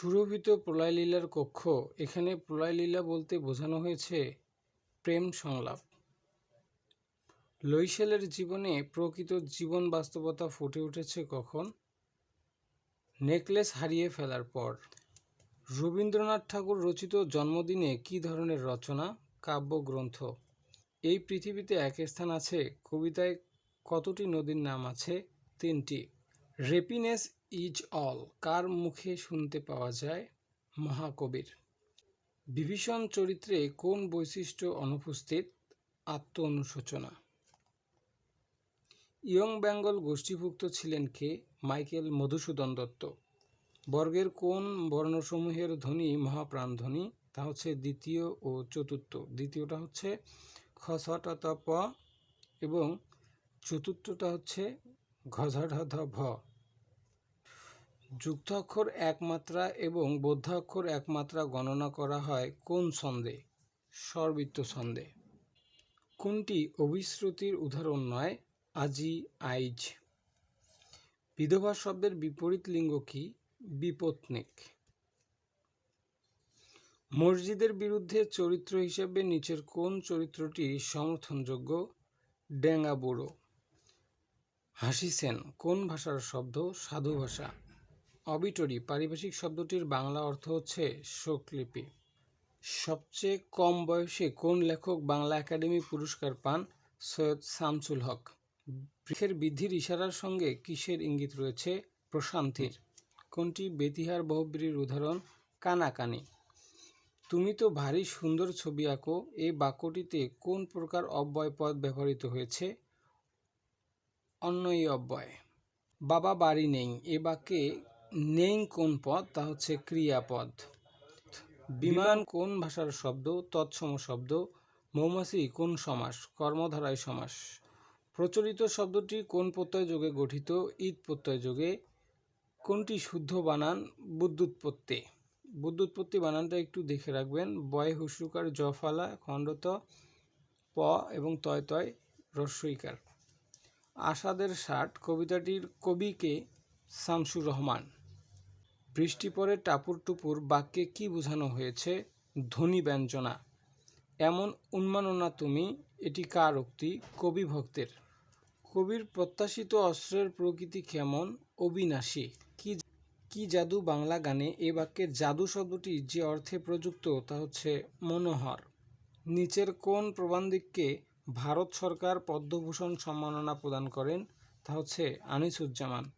সুরভিত প্রলয়লীলার কক্ষ। এখানে প্রলয়লীলা বলতে বোঝানো হয়েছে প্রেম সংলাপ। লৈশালের জীবনে প্রকৃত জীবন বাস্তবতা ফুটে উঠেছে কখন? নেকলেস হারিয়ে ফেলার পর। রবীন্দ্রনাথ ঠাকুর রচিত জন্মদিনে কী ধরনের রচনা? কাব্যগ্রন্থ। এই পৃথিবীতে এক স্থান আছে, কবিতায় কতটি নদীর নাম আছে? তিনটি। রেপিনেস ইজ অল। কার মুখে শুনতে পাওয়া যায়? মহাকবির। বিভীষণ চরিত্রে কোন বৈশিষ্ট্য অনুপস্থিত? আত্ম অনুশোচনা ইয়ং বেঙ্গল গোষ্ঠীভুক্ত ছিলেন কে? মাইকেল মধুসূদন দত্ত। বর্গের কোন বর্ণসমূহের ধ্বনি মহাপ্রাণধ্বনি তা হচ্ছে দ্বিতীয় ও চতুর্থ। দ্বিতীয়টা হচ্ছে খসট প এবং চতুর্থটা হচ্ছে ঘঝঢ ভ যুক্তাক্ষর একমাত্রা এবং বৌদ্ধাক্ষর একমাত্রা গণনা করা হয় কোন ছন্দে? স্বরবৃত্ত ছন্দে। কোনটি অভিশ্রুতির উদাহরণ নয়? আজি, আইজ। বিধবা শব্দের বিপরীত লিঙ্গ কি? বিপত্নিক। মসজিদের বিরুদ্ধে চরিত্র হিসেবে নিচের কোন চরিত্রটি সমর্থনযোগ্য? ডেঙ্গা বুড়ো। হাসিসেন কোন ভাষার শব্দ? সাধু ভাষা। অবিটরি পারিভাষিক শব্দটির বাংলা অর্থ হচ্ছে শোকলিপি। সবচেয়ে কম বয়সে কোন লেখক বাংলা একাডেমি পুরস্কার পান? সৈয়দ শামসুল হক। বৃক্ষের বৃদ্ধির ইশারার সঙ্গে কিসের ইঙ্গিত রয়েছে? প্রশান্তির। কোনটি বেতিহার বহুব্রীর উদাহরণ? কানাকানি। তুমি তো ভারী সুন্দর ছবি আঁকো এই বাক্যটিতে কোন প্রকার অব্যয় পদ ব্যবহৃত হয়েছে? অন্যই অব্যয়। বাবা বাড়ি নেই, এ বাক্যে নেই কোন পদ? তা হচ্ছে ক্রিয়াপদ। বিমান কোন ভাষার শব্দ? তৎসম শব্দ। মৌমাছি কোন সমাস? কর্মধারায় সমাস। প্রচলিত শব্দটি কোন প্রত্যয় যোগে গঠিত? ঈদ প্রত্যয় যোগে। কোনটি শুদ্ধ বানান? বুদ্ধুৎপত্তি বুদ্ধুৎপত্তি বানানটা একটু দেখে রাখবেন। বয় হুসুকার জফালা, খণ্ডত, প এবং তয় তয়, রস্বইকার। আসাদের ষাট, কবিতাটির কবিকে শামসুর রহমান। বৃষ্টি পরে টাপুর টুপুর বাক্যে কি বোঝানো হয়েছে? ধ্বনি ব্যঞ্জনা। এমন উন্মাননা তুমি, এটি কার উক্তি? কবি ভক্তের। কবির প্রত্যাশিত অস্ত্রের প্রকৃতি কেমন? অবিনাশী। কি কি জাদু বাংলা গানে এ বাক্যের জাদু শব্দটি যে অর্থে প্রযুক্ত, তা হচ্ছে মনোহর। নিচের কোন প্রবন্ধিককে ভারত সরকার পদ্মভূষণ সম্মাননা প্রদান করেন? তা হচ্ছে আনিসুজ্জামান।